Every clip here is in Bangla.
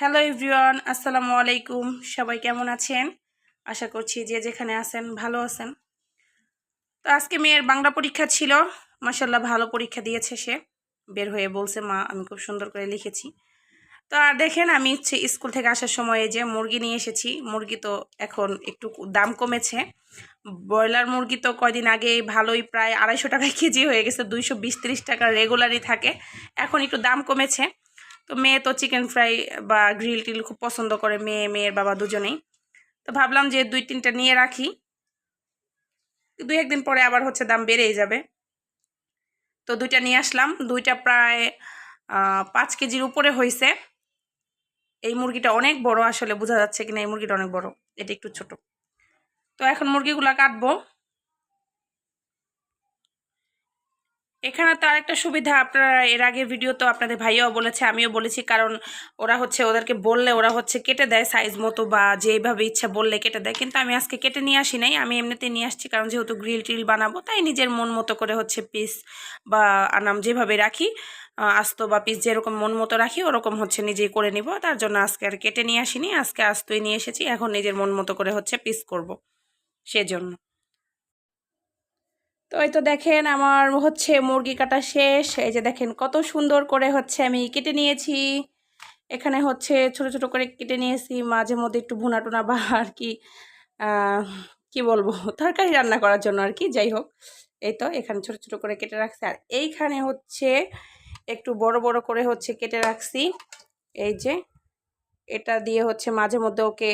হ্যালো এভরিওয়ান, আসসালামু আলাইকুম। সবাই কেমন আছেন? আশা করছি যে যেখানে আছেন ভালো আছেন। তো আজকে মেয়ের বাংলা পরীক্ষা ছিল। মাসাল্লাহ ভালো পরীক্ষা দিয়েছে সে। বের হয়ে বলছে, মা, আমি খুব সুন্দর করে লিখেছি। তো আর দেখেন, আমি হচ্ছে স্কুল থেকে আসার সময় যে মুরগি নিয়ে এসেছি, মুরগি তো এখন একটু দাম কমেছে। ব্রয়লার মুরগি তো কয়দিন আগে ভালোই প্রায় আড়াইশো টাকা কেজি হয়ে গেছে, দুইশো বিশ টাকা রেগুলারই থাকে। এখন একটু দাম কমেছে। তো মেয়ে তো চিকেন ফ্রাই বা গ্রিল টিল খুব পছন্দ করে, মেয়ে, মেয়ের বাবা দুজনেই। তো ভাবলাম যে দুই তিনটা নিয়ে রাখি। দুই একদিন পরে আবার হচ্ছে দাম বেড়েই যাবে। তো দুইটা নিয়ে আসলাম। দুইটা প্রায় পাঁচ কেজির উপরে হয়েছে এই মুরগিটা অনেক বড় আসলে বোঝা যাচ্ছে কিনা, এই মুরগিটা অনেক বড়। এটা একটু ছোট। তো এখন মুরগিগুলা কাটবো। এখানে তো আরেকটা সুবিধা, আপনারা এর আগের ভিডিও তো আপনাদের ভাইয়াও বলেছে, আমিও বলেছি, কারণ ওরা হচ্ছে ওদেরকে বললে ওরা হচ্ছে কেটে দেয় সাইজ মতো বা যেইভাবে ইচ্ছা বললে কেটে দেয়, কিন্তু আমি আজকে কেটে নিয়ে আসি নাই, আমি এমনিতে নিয়ে আসছি, কারণ যেহেতু গ্রিল টিল বানাবো, তাই নিজের মন মতো করে হচ্ছে পিস বা আনাম যেভাবে রাখি আস্ত বা পিস যেরকম মন মতো রাখি, ওরকম হচ্ছে নিজেই করে নিব, তার জন্য আজকে আর কেটে নিয়ে আসিনি, আজকে আস্তই নিয়ে এসেছি, এখন নিজের মন মতো করে হচ্ছে পিস করব, সেজন্য। তো এই তো দেখেন আমার হচ্ছে মুরগি কাটা শেষ। এই যে দেখেন কত সুন্দর করে হচ্ছে আমি কেটে নিয়েছি। এখানে হচ্ছে ছোট ছোট করে কেটে নিয়েছি, মাঝে মধ্যে একটু ভুনা টুনা বা আর কি কি বলব, তরকারি রান্না করার জন্য আর কি, যাই হোক। এই তো এখানে ছোট ছোট করে কেটে রাখছি। আর এইখানে হচ্ছে একটু বড় বড় করে হচ্ছে কেটে রাখছি। এই যে এটা দিয়ে হচ্ছে মাঝে মধ্যে ওকে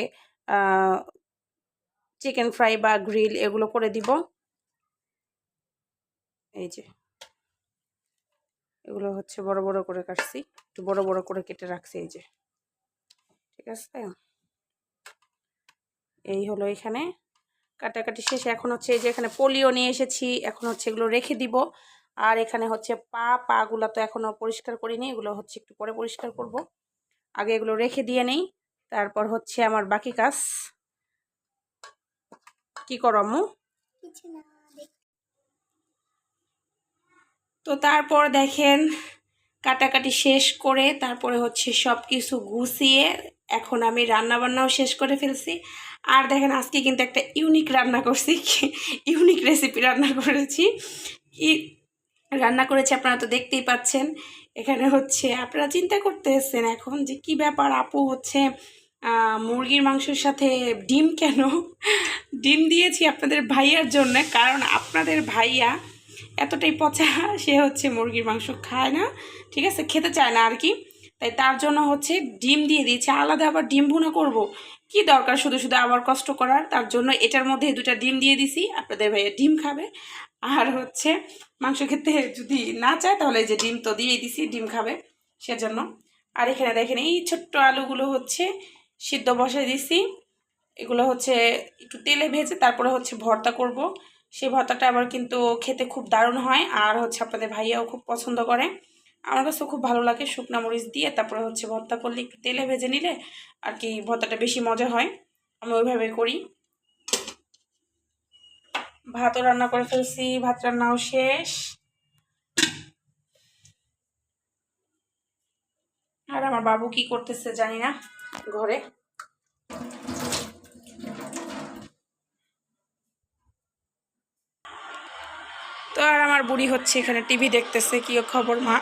চিকেন ফ্রাই বা গ্রিল এগুলো করে দিব। এই যে। এগুলো হচ্ছে বড় বড় করে কাটছি, একটু বড় বড় করে কেটে রাখছি এই যে। ঠিক আছে এই হলো এখানে। কাটাকাটি শেষে এখন হচ্ছে এই যে এখানে পোলিও নিয়ে এসেছি, এখন হচ্ছে এগুলো রেখে দিব। আর এখানে হচ্ছে পা, পাগুলো তো এখনও পরিষ্কার করিনি, এগুলো হচ্ছে একটু পরে পরিষ্কার করব। আগে এগুলো রেখে দিয়ে নেই, তারপর হচ্ছে আমার বাকি কাজ। কি করো আম্মু? তো তারপর দেখেন কাটাকাটি শেষ করে তারপরে হচ্ছে সব কিছু গুছিয়ে এখন আমি রান্না বান্নাও শেষ করে ফেলছি। আর দেখেন আজকে কিন্তু একটা ইউনিক রান্না করছি। ইউনিক রেসিপি রান্না করেছি। রান্না করেছি আপনারা তো দেখতেই পাচ্ছেন। এখানে হচ্ছে আপনারা চিন্তা করতে এসছেন এখন যে কি ব্যাপার আপু হচ্ছে মুরগির মাংসের সাথে ডিম কেন? ডিম দিয়েছি আপনাদের ভাইয়ার জন্য, কারণ আপনাদের ভাইয়া এতটাই পচা, সে হচ্ছে মুরগির মাংস খায় না, ঠিক আছে? খেতে চায় না আর কি তাই তার জন্য হচ্ছে ডিম দিয়ে দিয়েছে। আলাদা আবার ডিম ভুনা করব। কি দরকার শুধু শুধু আবার কষ্ট করার? তার জন্য এটার মধ্যে দুটা ডিম দিয়ে দিছি। আপনাদের ভাইয়া ডিম খাবে। আর হচ্ছে মাংস খেতে যদি না চায়, তাহলে যে ডিম তো দিয়েই দিছি, ডিম খাবে সেজন্য। আর এখানে দেখেন, এই ছোট্ট আলুগুলো হচ্ছে সিদ্ধ বসাই দিছি। এগুলো হচ্ছে একটু তেলে ভেজে তারপরে হচ্ছে ভর্তা করব। সেই ভর্তাটা আবার কিন্তু খেতে খুব দারুণ হয়। আর হচ্ছে আপনাদের ভাইয়াও খুব পছন্দ করে। আমার কাছেও খুব ভালো লাগে শুকনা মরিচ দিয়ে, তারপরে হচ্ছে ভর্তা করলে তেলে ভেজে নিলে আর কি ভর্তাটা বেশি মজা হয়। আমি ওইভাবে করি। ভাতও রান্না করে ফেলছি, ভাত রান্নাও শেষ। আর আমার বাবু কি করতেছে জানি না, ঘরে। আমার বুড়ি হচ্ছে এখানে টিভি দেখতেছে। কি খবর, মা?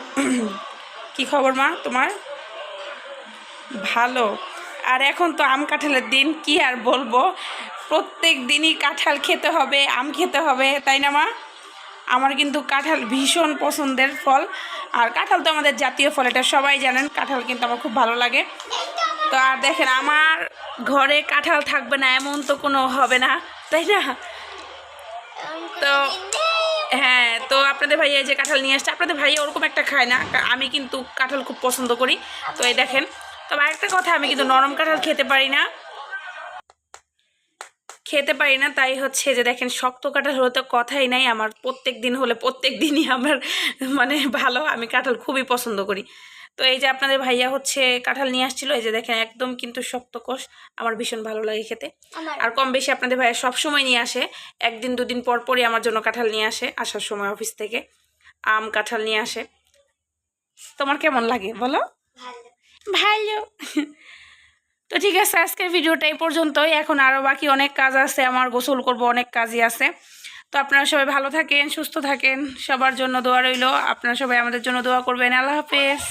কি খবর, মা? তোমার? ভালো। আর এখন তো আম কাঁঠালের দিন, কি আর বলব? প্রত্যেক দিনই কাঁঠাল খেতে হবে, আম খেতে হবে, তাই না, মা? আমার কিন্তু কাঁঠাল ভীষণ পছন্দের ফল। আর কাঁঠাল তো আমাদের জাতীয় ফল, এটা সবাই জানেন। কাঁঠাল কিন্তু আমার খুব ভালো লাগে। তো আর দেখেন, আমার ঘরে কাঁঠাল থাকবে না, এমন তো কোনো হবে না, তাই না? তো হ্যাঁ তো আপনাদের ভাইয়া যে কাঁঠাল নিয়ে আসছে, আপনাদের ভাইয়া ওরকম একটা খায় না। আমি কিন্তু কাঁঠাল খুব পছন্দ করি। তো এই দেখেন, তবে আরেকটা কথা, আমি কিন্তু নরম কাঁঠাল খেতে পারি না। খেতে পারি না, তাই হচ্ছে যে দেখেন, শক্ত কাঁঠাল হলে তো কথাই নাই আমার। প্রত্যেক দিন হলে প্রত্যেক দিনই আমার মানে ভালো, আমি কাঁঠাল খুবই পছন্দ করি। তো এই যে আপনাদের ভাইয়া হচ্ছে কাঁঠাল নিয়ে আসছিল এই যে দেখেন একদম কিন্তু শক্ত কোষ আমার ভীষণ ভালো লাগে খেতে। আর কম বেশি আপনাদের ভাইয়া সব সময় নিয়ে আসে একদিন দুদিন পর পরই আমার জন্য কাঁঠাল নিয়ে আসে আসার সময় অফিস থেকে আম কাঁঠাল নিয়ে আসে। তোমার কেমন লাগে বলো? ভালো। ভালো। তো ঠিক আছে আজকের ভিডিওটা এই পর্যন্তই। এখন আরও বাকি অনেক কাজ আছে আমার গোসল করব অনেক কাজই আছে। তো আপনারা সবাই ভালো থাকেন সুস্থ থাকেন সবার জন্য দোয়া রইল। আপনারা সবাই আমাদের জন্য দোয়া করবেন। আল্লাহ হাফেজ।